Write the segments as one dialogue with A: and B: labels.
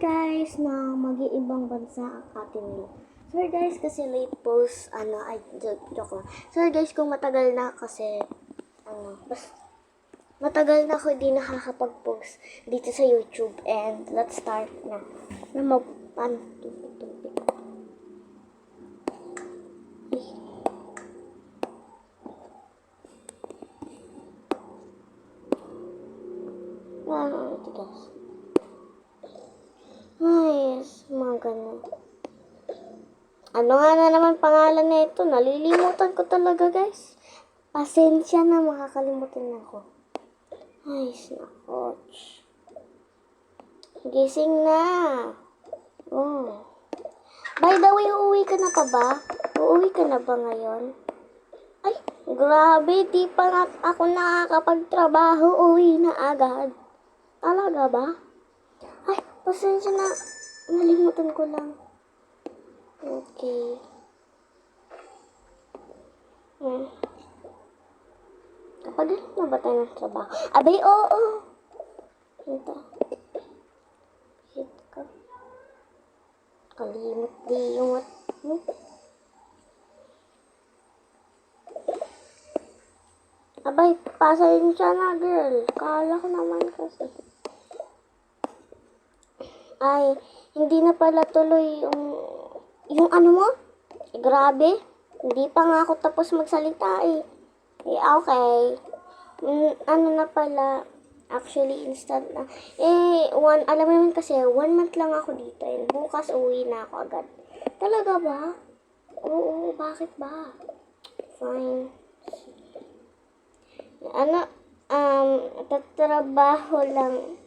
A: guys na mag-iibang bansa ang ating nila. Sorry guys kasi late post ano ay joke, joke lang. Sorry guys kung matagal na kasi ano bas matagal na ako di nakakapag-post dito sa YouTube and let's start na. Na mag pan tupik-tupik. Ay. Ano ito guys? Ay, mga ganun. Ano nga na naman pangalan na ito? Nalilimutan ko talaga, guys. Pasensya na, makakalimutan na ako. Ay, snakot. Gising na. Oh. By the way, uuwi ka na pa ba? Uuwi ka na ba ngayon? Ay, grabe, di pa nga ako nakakapagtrabaho. Uwi na agad. Talaga ba? Pasensya na. Nalimutan ko lang. Okay. Hmm. Kapagalit na ba tayo ng trabaho? Abay, oo. Oh, Ito. Hit ka. Kalimot di yung at mo. Abay, pasayin siya na, girl. Kala ko naman kasi. Ay, hindi na pala tuloy yung, yung ano mo? Eh, grabe. Hindi pa nga ako tapos magsalita eh. Eh, okay. Mm, ano na pala, actually, instant na. Eh, one, alam mo kasi, one month lang ako dito. And bukas uwi na ako agad. Talaga ba? Oo, bakit ba? Fine. Ano, um, tatrabaho lang.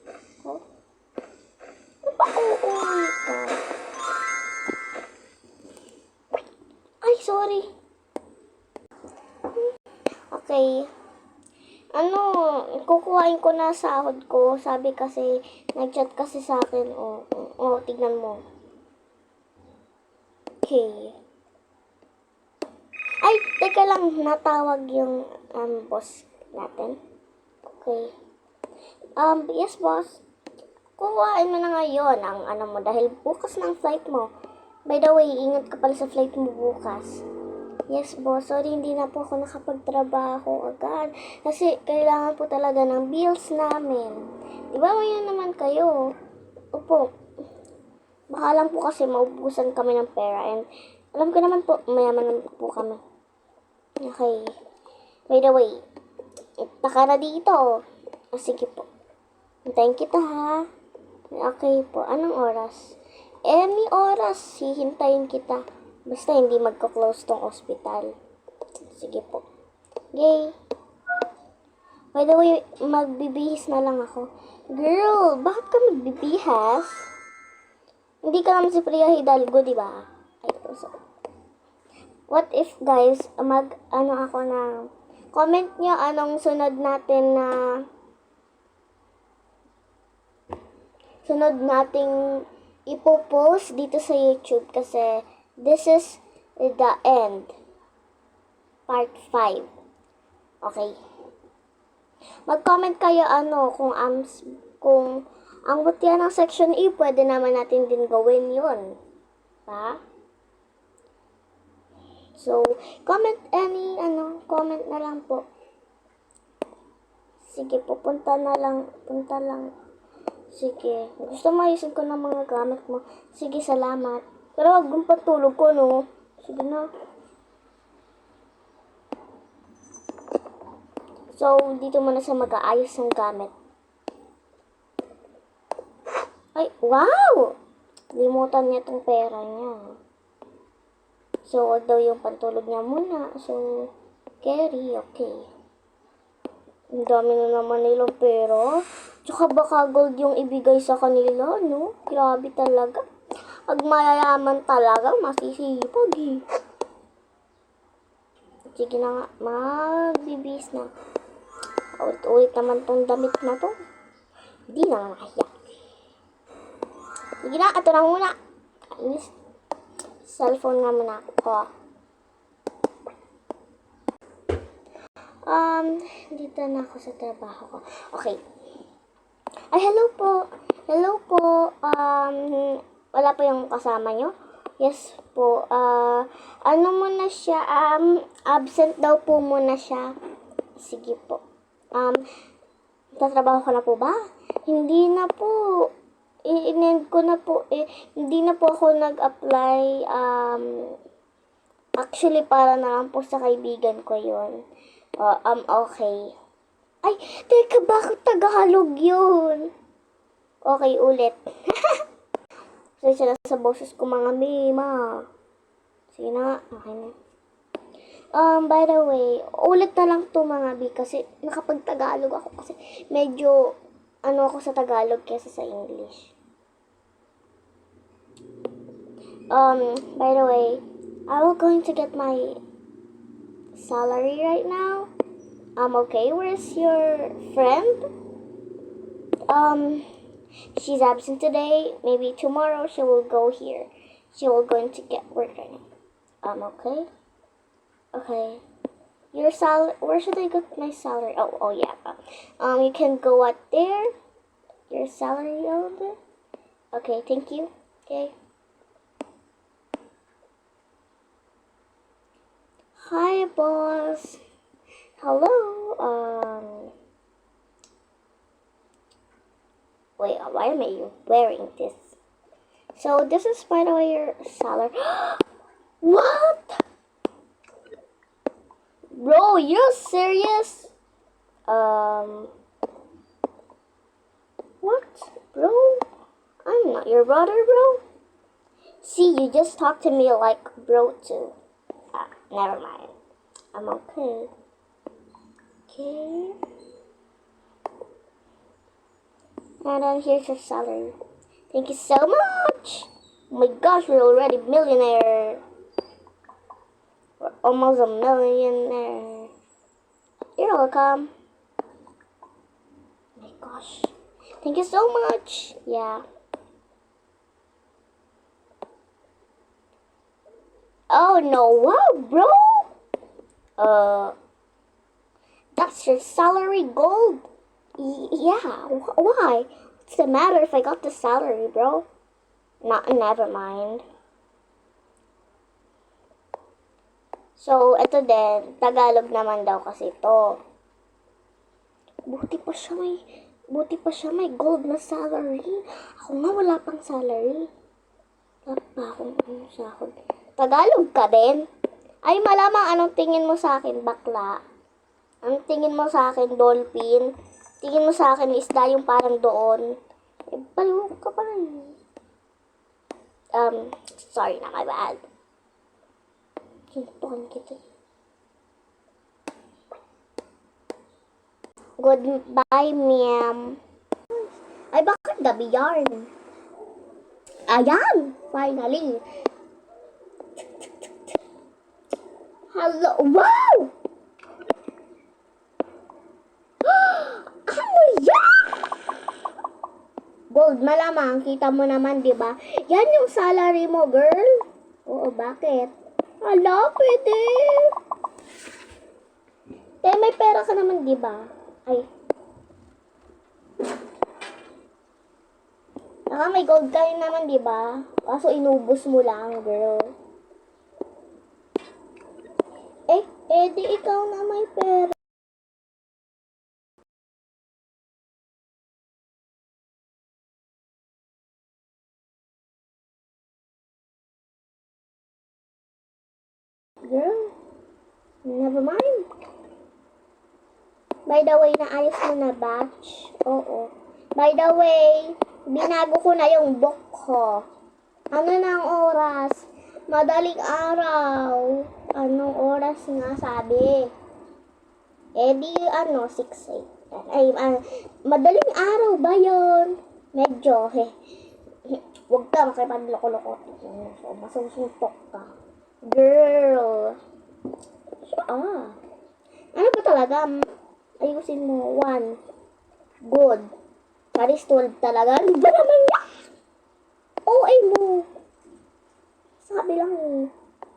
A: Ba, uuwi ka? Ay, sorry. Okay. Ano, kukuhain ko na sahod ko. Sabi kasi, nag-chat kasi sa akin. O, oh, oh, tignan mo. Okay. Ay, teka lang, natawag yung um, boss natin. Okay. Um, yes, boss. Kuhain mo na ngayon ang ano mo dahil bukas ng flight mo. By the way, ingat ka pala sa flight mo bukas. Yes, boss. Sorry, hindi na po ako nakapagtrabaho agad. Kasi kailangan po talaga ng bills namin. Di ba mayan naman kayo? Opo. Baka lang po kasi maubusan kami ng pera. And alam ko naman po, mayaman naman po kami. Okay. By the way, taka na dito. O, sige po. Hintayin kita ha. Okay po. Anong oras? Any oras, hihintayin kita. Basta hindi magka-close tong hospital. Sige po. Yay. By the way, magbibihis na lang ako. Girl, bakit ka magbibihas? Hindi ka naman si Priya Hidalgo, di ba? Ay, so, What if, guys, mag, ano ako na, comment nyo anong sunod natin na, sunod nating ipopost dito sa YouTube kasi this is the end. Part 5. Okay. Mag-comment kayo ano kung ang kung ang butihan ng section E, pwede naman natin din gawin yun. Pa? So, comment any, ano, comment na lang po. Sige, pupunta na lang, punta lang. Sige. Gusto mo ayusin ko ng mga gamit mo. Sige, salamat. Pero huwag mong patulog ko, no? Sige na. So, dito muna sa mag-aayos ng gamit. Ay, wow! Limutan niya itong pera niya. So, wag daw yung pantulog niya muna. So, carry, okay. Ang dami na naman nilang pera. Tsaka baka gold yung ibigay sa kanila, no? Grabe talaga. Pag mayayaman talaga, masisipag eh. Sige na nga, magbibis na. Ulit-ulit naman tong damit na to. Hindi na nga kaya. Sige na, ito na muna. Kainis. Cellphone nga muna ako. Um, dito na ako sa trabaho ko. Okay. Ay, hello po. Hello po. Um, wala pa yung kasama nyo? Yes po. Ah, ano muna siya? Um, absent daw po muna siya. Sige po. Um, tatrabaho ka na po ba? Hindi na po. I-inend ko na po. Eh, hindi na po ako nag-apply. Um, actually, para na lang po sa kaibigan ko yun. Uh, um, okay. Ay, teka, bakit Tagalog yun? Okay, ulit. Kasi na sa boses ko mga mima. Sige na okay na. Um, by the way, ulit na lang to mga bi kasi nakapag-Tagalog ako kasi medyo ano ako sa Tagalog kesa sa English. Um, by the way, I will going to get my salary right now. Um, okay, where's your friend? Um, she's absent today. Maybe tomorrow she will go here. She will going to get work right now. Um, okay. Okay. Your sal. Where should I get my salary? Oh, oh yeah. Um, you can go out there. Your salary there. Okay, thank you. Okay. Hi, boss. Hello. Um. Wait, why am I wearing this? So this is by the way your salary. what? Bro, you're serious? Um. What, bro? I'm not your brother, bro. See, you just talked to me like bro too. Ah, never mind. I'm okay. Okay. And then here's your salary. Thank you so much. Oh my gosh, we're already millionaire. We're almost a millionaire. You're welcome. Oh my gosh. Thank you so much. Yeah. Oh no, wow, bro. Uh, that's your salary gold. Y- yeah, wh- why? What's the matter if I got the salary, bro? Not, never mind. So, ito din, Tagalog naman daw kasi ito. Buti pa siya may, buti pa siya may gold na salary. Ako nga wala pang salary. Wala pa akong sahod. Tagalog ka din? Ay, malamang anong tingin mo sa akin, bakla? Ang tingin mo sa akin, dolphin? Tingin mo sa akin, isda yung parang doon? Eh, baliw ka pa rin. Um, sorry na, my bad. Kintukan kita. Goodbye, ma'am. Ay, bakit gabi yarn? Ayan! Finally! Hello! Wow! ano yan? Gold, malamang. Kita mo naman, di ba? Yan yung salary mo, girl. Oo, bakit? Hala, pwede. Eh, may pera ka naman, di ba? Ay. Saka may gold ka naman, di ba? Kaso inubos mo lang, girl. Eh, eh, di ikaw na may pera. Girl, never mind. By the way, naayos mo na batch? Oo. By the way, binago ko na yung book ko. Ano nang oras? Madaling araw. Anong oras nga sabi? Eh di ano, 6 8. Ay, ah, madaling araw ba yun? Medyo, he. Huwag ka makipagloko-loko. So, masusuntok ka. Girl. Ah. Ano ba talaga? Ayusin mo. One. Good. Paris 12 talaga. Ano ba naman yan? OA mo. Sabi lang eh.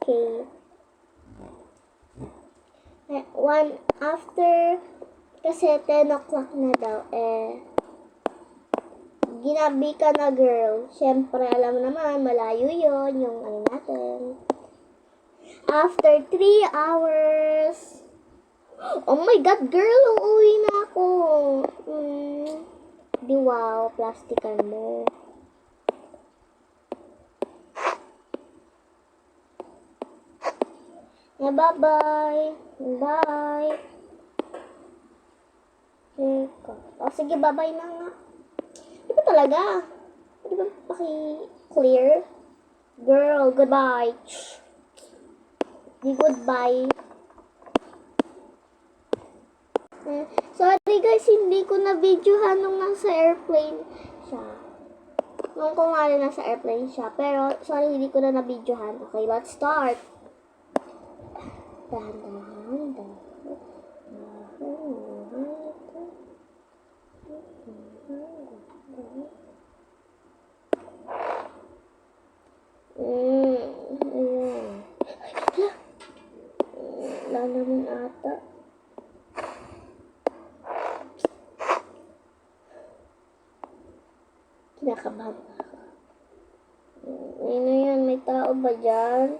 A: Okay. Eh, One after kasi 10 o'clock na daw eh ginabi ka na girl. Siyempre, alam naman, malayo yon yung ano natin. After three hours. Oh my God, girl, uuwi na ako. Mm, di wow, plastikan mo. Yeah, bye-bye. Bye. Teka. Oh, sige, bye-bye na nga. Di ba talaga? Di ba paki-clear? Girl, goodbye. Di goodbye. Eh, sorry guys, hindi ko na videohan nung nasa airplane siya. Nung ko nga na nasa airplane siya. Pero, sorry, hindi ko na na-videohan. Okay, let's start. Dahan, dahan, dahan. Mm, ayun. Hala. Mm, Lalamin Mm, Ayun na yan, may tao ba dyan?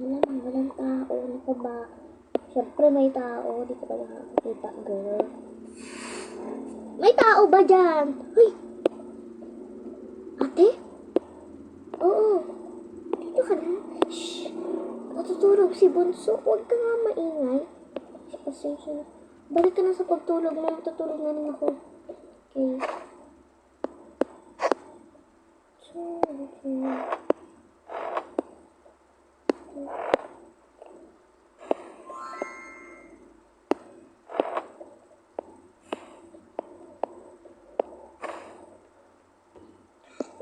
A: Wala na, walang tao. Ano pa ba? Siyempre may tao. Di ko pa nakakakita, girl. May tao ba dyan? Uy! Ate? Oo. Dito ka na. Shh! Natutulog si Bunso. Huwag ka nga maingay. Pasensya na. Balik ka na sa pagtulog mo. Matutulog na rin ako. Okay. Okay.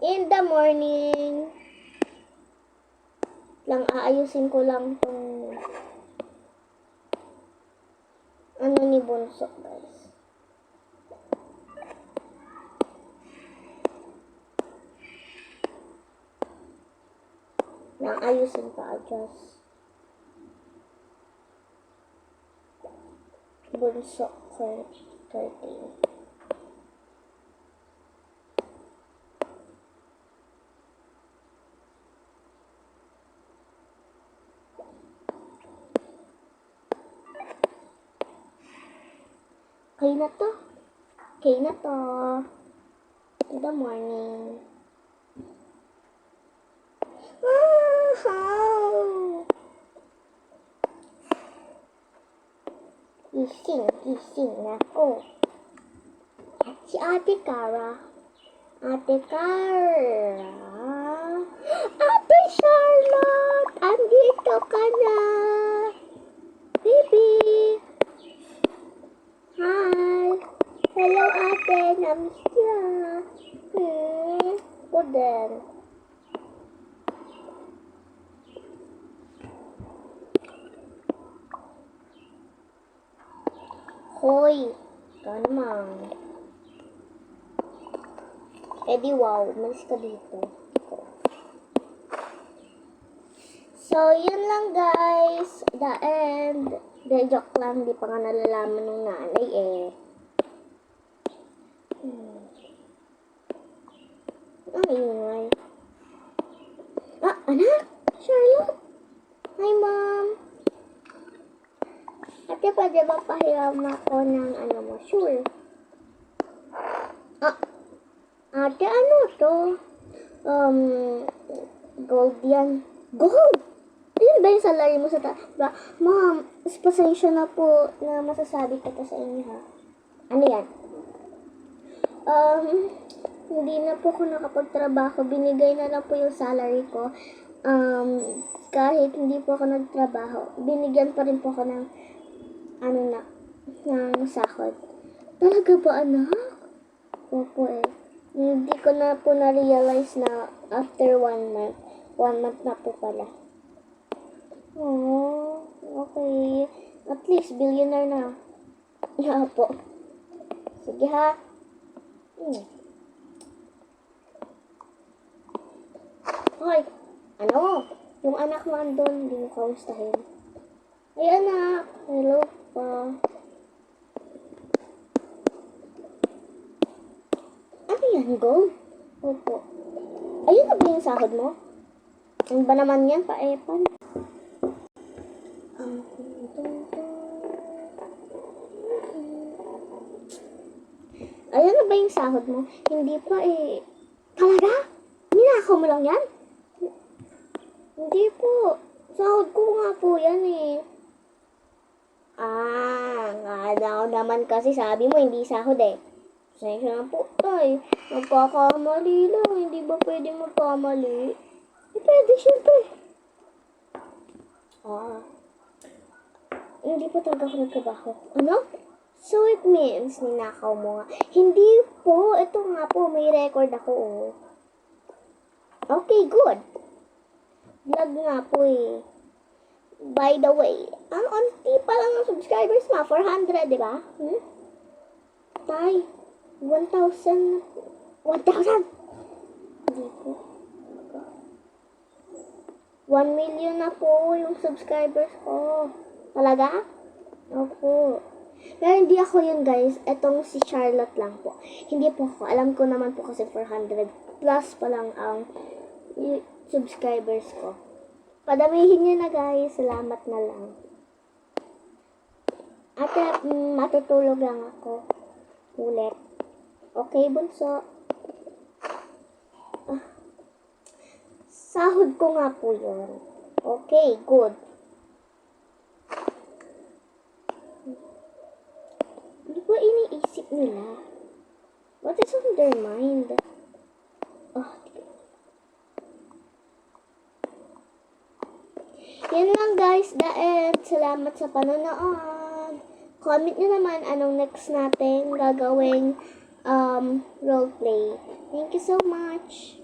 A: In the morning, lang aayusin ko lang tong ano Bunso, guys. Lang ayusin pa, adjust. Bunso, 13. Okay na to. Okay na to. In the morning. Ah, Gising, gising na ako. Si Ate Cara. Ate Cara. Ate Charlotte! Andito ka na! Baby! Hi! Hello, ate. Namiss ka. Hmm. Ako din. Hoy! Ikaw naman. Eh wow, umalis ka dito. So, yun lang guys. The end. The joke lang, di pa nga nalalaman ng nanay eh. Hmm. Ang ingay. Ah, anak! Charlotte! Hi, mom! Ate, pwede ba pahiram ako ng ano mo? Sure. Ah, ate, ano to? Um, gold yan. Gold! Ayun ba yung salary mo sa ta... Ba, ma'am, pasensya na po na masasabi ko to sa inyo ha. Ano yan? Um, hindi na po ako nakapagtrabaho. Binigay na lang po yung salary ko. Um, kahit hindi po ako nagtrabaho, binigyan pa rin po ako ng ano na, ng sahod. Talaga ba, anak? Opo eh. Hindi ko na po na-realize na after one month, one month na po pala. Oh, okay. At least, billionaire na. Yeah po. Sige ha. Hmm. Hoy, ano? Yung anak mo andun, hindi mo kamustahin. Ay, anak. Hello pa. Ano yan, go? Opo. Ayun na ba yung sahod mo? Ano ba naman yan, paepan? Um, Ayun na ba yung sahod mo? Hindi pa eh. Talaga? Ninakaw mo lang yan? Po. Sahod ko nga po yan eh. Ah, nga naman kasi sabi mo hindi sahod eh. Pasensya na po tay. Magkakamali lang. Hindi ba pwede magkamali? Eh, pwede syempre. Ah. Hindi po talaga ako nagtrabaho. Ano? So it means ninakaw mo nga. Hindi po. Ito nga po. May record ako oh. Okay, good. Vlog nga po eh. By the way, ang onti pa lang ang subscribers ma. 400, di ba? Hmm? Tay, 1,000. 1,000! Hindi po. 1 million na po yung subscribers ko. Talaga? Opo. Pero hindi ako yun guys. Etong si Charlotte lang po. Hindi po ako. Alam ko naman po kasi 400 plus pa lang ang subscribers ko. Padamihin nyo na guys. Salamat na lang. Ate, mm, matutulog lang ako. Ulit. Okay, bunso. Ah. Sahod ko nga po yun. Okay, good. Ano ba iniisip nila? What is on their mind? Oh, yan lang guys, the end. Salamat sa panonood. Comment nyo naman anong next natin gagawing um, roleplay. Thank you so much.